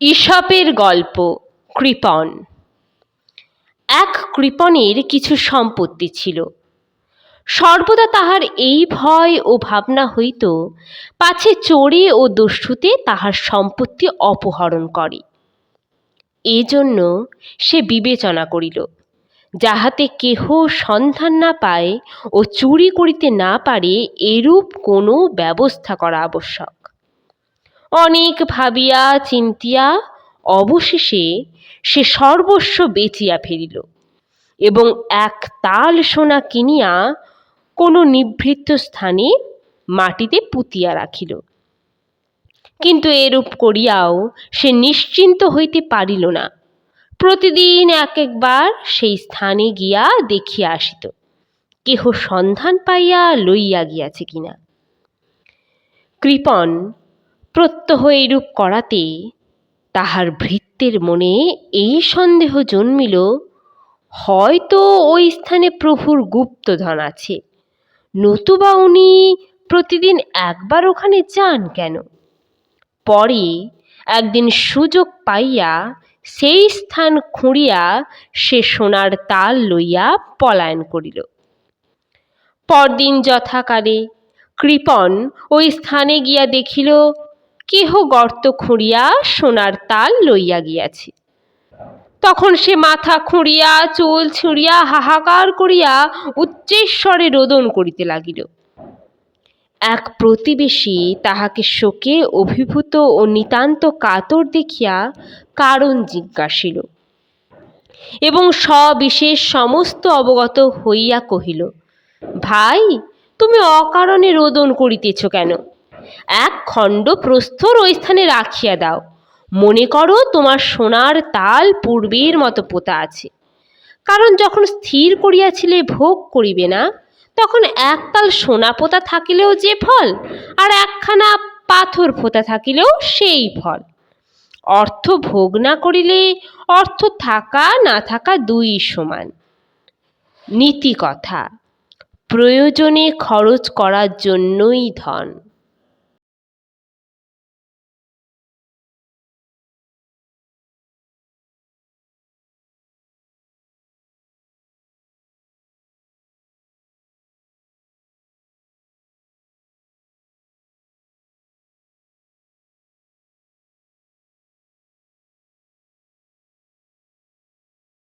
ঈশপের গল্প কৃপণ এক কৃপণের কিছু সম্পত্তি ছিল। সর্বদা তাহার এই ভয় ও ভাবনা হইত, পাছে চোরে ও দস্যুতে তাহার সম্পত্তি অপহরণ করে। এজন্য সে বিবেচনা করিল, যাহাতে কেহ সন্ধান না পায় ও চুরি করিতে না পারে, এরূপ কোনো ব্যবস্থা করা আবশ্যক। অনেক ভাবিয়া চিন্তিয়া, অবশেষে সে সর্বস্ব বেচিয়া ফেলিল এবং এক তাল সোনা কিনিয়া কোনো নিভৃত স্থানে মাটিতে পুঁতিয়া রাখিল। কিন্তু এরূপ করিয়াও সে নিশ্চিন্ত হইতে পারিল না। প্রতিদিন এক একবার সেই স্থানে গিয়া দেখিয়া আসিত, কেহ সন্ধান পাইয়া লইয়া গিয়াছে কিনা। কৃপণ প্রত্যহ এরূপ করাতে। তাহার ভৃত্যের মনে এই সন্দেহ জন্মিল, হয়তো ওই স্থানে প্রভুর গুপ্তধন আছে। নতুবা উনি প্রতিদিন একবার ওখানে যান কেন? পরে একদিন সুযোগ পাইয়া সেই স্থান খুঁড়িয়া সে সোনার তাল লইয়া পলায়ন করিল। পরদিন যথাকালে কৃপণ ওই স্থানে গিয়া দেখিল কেহ গর্ত খুঁড়িয়া সোনার তাল লইয়া গিয়াছে। তখন সে মাথা খুঁড়িয়া, চুল ছুঁড়িয়া, হাহাকার করিয়া উচ্চেশ্বরে রোদন করিতে লাগিল। এক প্রতিবেশী তাহাকে শোকে, অভিভূত ও নিতান্ত কাতর দেখিয়া কারণ জিজ্ঞাসিল। এবং সবিশেষ সমস্ত অবগত হইয়া কহিল, ভাই, তুমি অকারণে রোদন করিতেছ কেন? এক খণ্ড প্রস্তর ওই স্থানে রাখিয়া দাও। মনে করো তোমার সোনার তাল পূর্বের মতো পোতা আছে। কারণ যখন স্থির করিয়াছিলে, ভোগ করিবে না, তখন একতাল সোনা পোতা থাকিলেও যে ফল, আর একখানা পাথর পোতা থাকিলেও সেই ফল। অর্থ ভোগ না করিলে, অর্থ থাকা না থাকা দুই সমান। নীতি কথা, প্রয়োজনে খরচ করার জন্যই ধন।